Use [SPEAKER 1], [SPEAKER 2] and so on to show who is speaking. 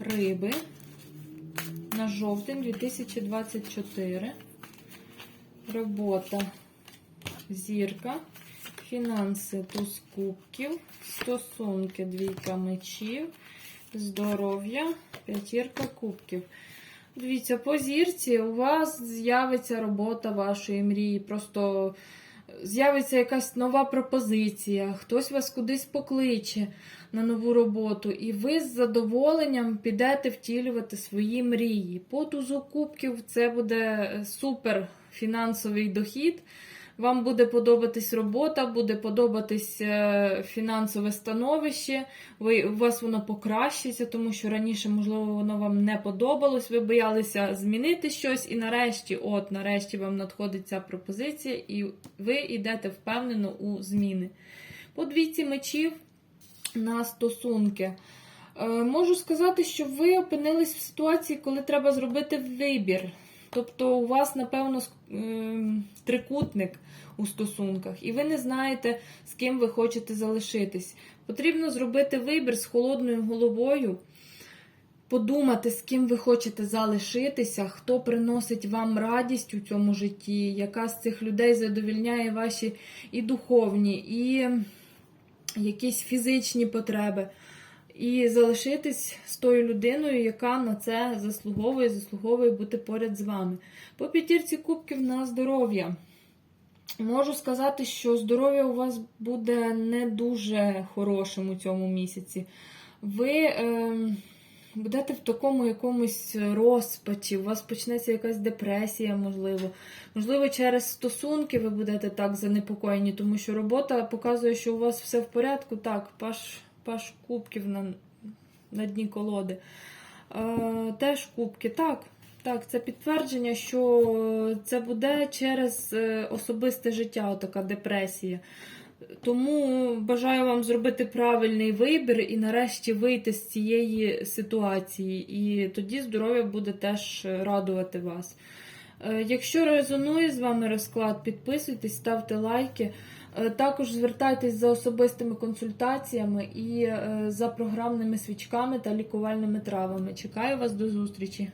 [SPEAKER 1] риби на жовтень 2024. Робота зірка. Фінанси туз кубків. Стосунки двійка мечів. Здоров'я, п'ятірка кубків. Дивіться, по зірці у вас з'явиться робота вашої мрії. Просто з'явиться якась нова пропозиція, хтось вас кудись покличе на нову роботу, і ви з задоволенням підете втілювати свої мрії. По тузу це буде е, супер фінансовий дохід. Вам буде подобатись робота, буде подобатись е, фінансове становище, ви, у вас воно покращиться, тому що раніше, можливо, воно вам не подобалось, ви боялися змінити щось, і нарешті, от, нарешті вам надходить ця пропозиція, і ви йдете впевнено у зміни. По двійці мечів на стосунки. Е, Можу сказати, що ви опинились в ситуації, коли треба зробити вибір. Тобто у вас, напевно, трикутник у стосунках, і ви не знаєте, з ким ви хочете залишитись. Потрібно зробити вибір з холодною головою, подумати, з ким ви хочете залишитися, хто приносить вам радість у цьому житті, яка з цих людей задовільняє ваші і духовні, і якісь фізичні потреби. І залишитись з тою людиною, яка на це заслуговує, заслуговує бути поряд з вами. По п'ятірці кубків на здоров'я. Можу сказати, що здоров'я у вас буде не дуже хорошим у цьому місяці. Ви е, будете в такому якомусь розпачі, у вас почнеться якась депресія, можливо. Можливо, через стосунки ви будете так занепокоєні, тому що робота показує, що у вас все в порядку. Так, паш, паш кубків на, на дні колоди. Е, теж кубки. Так, так, це підтвердження, що це буде через е, особисте життя, така депресія. Тому бажаю вам зробити правильний вибір і нарешті вийти з цієї ситуації. І тоді здоров'я буде теж радувати вас. Е, Якщо резонує з вами розклад, підписуйтесь, ставте лайки. Е, Також звертайтесь за особистими консультаціями і е, за програмними свічками та лікувальними травами. Чекаю вас до зустрічі!